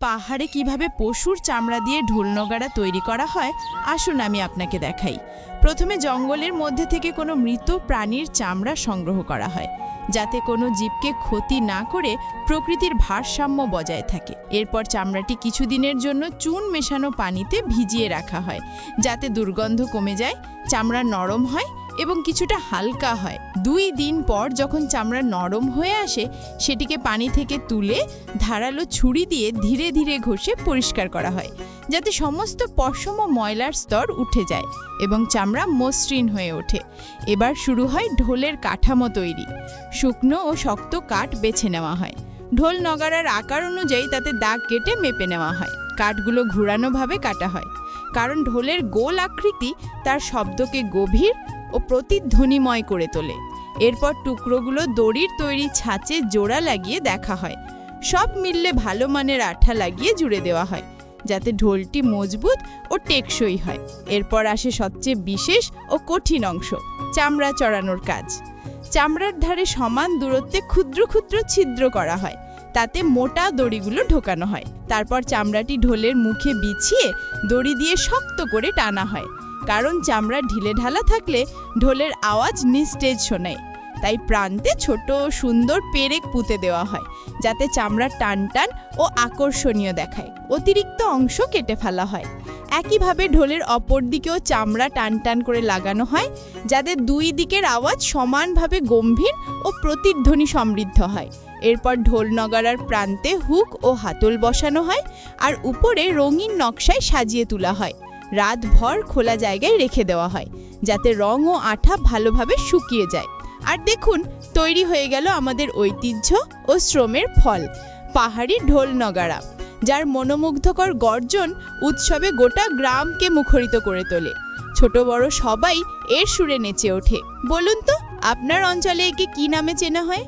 পাহাড়ে কীভাবে পশুর চামড়া দিয়ে ঢোলনগাড়া তৈরি করা হয়, আসুন আমি আপনাকে দেখাই। প্রথমে জঙ্গলের মধ্যে থেকে কোনো মৃত প্রাণীর চামড়া সংগ্রহ করা হয়, যাতে কোনো জীবকে ক্ষতি না করে প্রকৃতির ভারসাম্য বজায় থাকে। এরপর চামড়াটি কিছুদিনের জন্য চুন মেশানো পানিতে ভিজিয়ে রাখা হয়, যাতে দুর্গন্ধ কমে যায়, চামড়া নরম হয় এবং কিছুটা হালকা হয়। দুই দিন পর যখন চামড়া নরম হয়ে আসে, সেটিকে পানি থেকে তুলে ধারালো ছুরি দিয়ে ধীরে ধীরে ঘষে পরিষ্কার করা হয়, যাতে সমস্ত পশম ও ময়লার স্তর উঠে যায় এবং চামড়া মসৃণ হয়ে ওঠে। এবার শুরু হয় ঢোলের কাঠামো তৈরি। শুকনো ও শক্ত কাঠ বেছে নেওয়া হয়। ঢোল নগারার আকার অনুযায়ী তাতে দাগ কেটে মেপে নেওয়া হয়। কাঠগুলো ঘুরানোভাবে কাটা হয়। কারণ ঢোলের গোল আকৃতি তার শব্দকে গভীর ও প্রতিধ্বনিময় করে তোলে। এরপর টুকরোগুলো দড়ির তৈরি ছাঁচে জোড়া লাগিয়ে দেখা হয়। সব মিললে ভালো মানের আঠা লাগিয়ে জুড়ে দেওয়া হয়, যাতে ঢোলটি মজবুত ও টেকসই হয়। এরপর আসে সবচেয়ে বিশেষ ও কঠিন অংশ, চামড়া চড়ানোর কাজ। চামড়ার ধারে সমান দূরত্বে ক্ষুদ্র ক্ষুদ্র ছিদ্র করা হয়, তাতে মোটা দড়িগুলো ঢোকানো হয়। তারপর চামড়াটি ঢোলের মুখে বিছিয়ে দড়ি দিয়ে শক্ত করে টানা হয়। কারণ চামড়া ঢিলে ঢালা থাকলে ঢোলের আওয়াজ নিস্তেজ শোনায় তাই প্রান্তে ছোট সুন্দর পেরেক পুঁতে দেওয়া হয়, যাতে চামড়া টান টান ও আকর্ষণীয় দেখায়। অতিরিক্ত অংশ কেটে ফেলা হয়। একইভাবে ঢোলের অপর দিকেও চামড়া টান টান করে লাগানো হয়, যাতে দুই দিকের আওয়াজ সমানভাবে গম্ভীর ও প্রতিধ্বনি সমৃদ্ধ হয়। এরপর ঢোল নগারার প্রান্তে হুক ও হাতল বসানো হয়, আর উপরে রঙিন নকশায় সাজিয়ে তোলা হয়। রাতভর খোলা জায়গায় রেখে দেওয়া হয়, যাতে রং ও আঠা ভালোভাবে শুকিয়ে যায়। আর দেখুন, তৈরি হয়ে গেল আমাদের ঐতিহ্য ও শ্রমের ফল, পাহাড়ি ঢোল নগারা, যার মনোমুগ্ধকর গর্জন উৎসবে গোটা গ্রামকে মুখরিত করে তোলে। ছোট বড় সবাই এর সুরে নেচে ওঠে। বলুন তো, আপনার অঞ্চলে একে কি নামে চেনা হয়?